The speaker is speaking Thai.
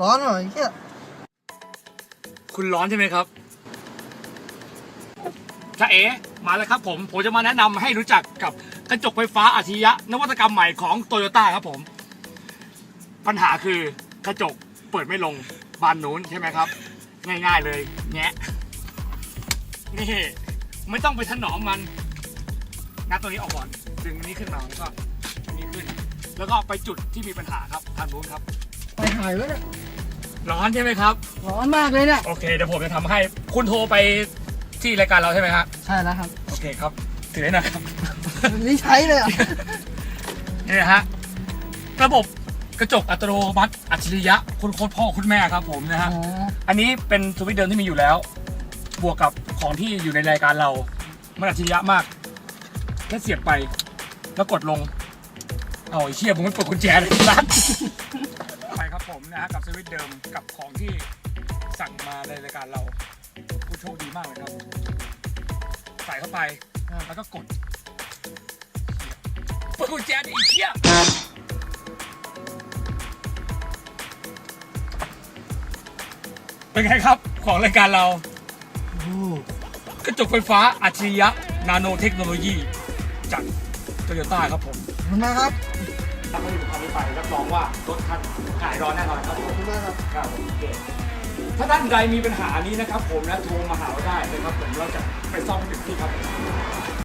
ร้อนหน่อยเฮียคุณร้อนใช่ไหมครับจ้าเอ๋มาแล้วครับผม ผมจะมาแนะนำให้รู้จักกับกระจกไฟฟ้าอัจฉริยะ นวัตกรรมใหม่ของโตโยต้าครับผม ปัญหาคือกระจกเปิดไม่ลงบานนู้นใช่ไหมครับ ง่ายๆเลยแงะนี่ไม่ต้องไปถนอมมันงัดตัวนี้ออกก่อนดึงอันนี้ขึ้นมาแล้วก็อันนี้ขึ้น แล้วก็ไปจุดที่มีปัญหาครับทางนู้นครับ ไปหายแล้วเนี่ย ร้อนใช่ไหมครับ ร้อนมากเลยเนี่ย โอเคเดี๋ยวผมจะทำให้คุณโทรไปที่รายการเราใช่ไหมครับใช่แล้วครับโอเคครับถือไว้นะครับ นี่ใช้เลยอะ นี่นะฮะระบบกระจกอัตโนมัติอัจฉริยะคุณโคตรพ่อคุณแม่ครับผมนะอ๋ฮะออันนี้เป็นสวิตช์เดิมที่มีอยู่แล้ว บวกกับของที่อยู่ในรายการเรา มันอัจฉริยะมาก แค่เสียบไป แล้วกดลง เอาไอ้เชี่ยผมไม่เปิดกุญแจเลยรัดไปครับ ผมนะฮะกับสวิตเดิมกับของที่สั่งมาในรายการเราผู้โชคดีมากเลยครับ ใส่เข้าไปแล้วก็กดเปิดกุญแจดิเชี่ยเป็นไงครับของรายการเรากระจกไฟฟ้าอัจฉริยะ นาโนเทคโนโลยีจากโตโยต้าครับผมขอบคุณมาครับ ถ้าไม่มีความรู้ไปรับรองว่ารถคันหายร้อนแน่นอนครับผขอมบคุณมากครับครับผมโอเคถ้าท่านใดมีปัญหานี้นะครับ ผมนะโทรมาหาเราได้นะครับผมเราจะไปซ่อมให้ถึงที่ครับ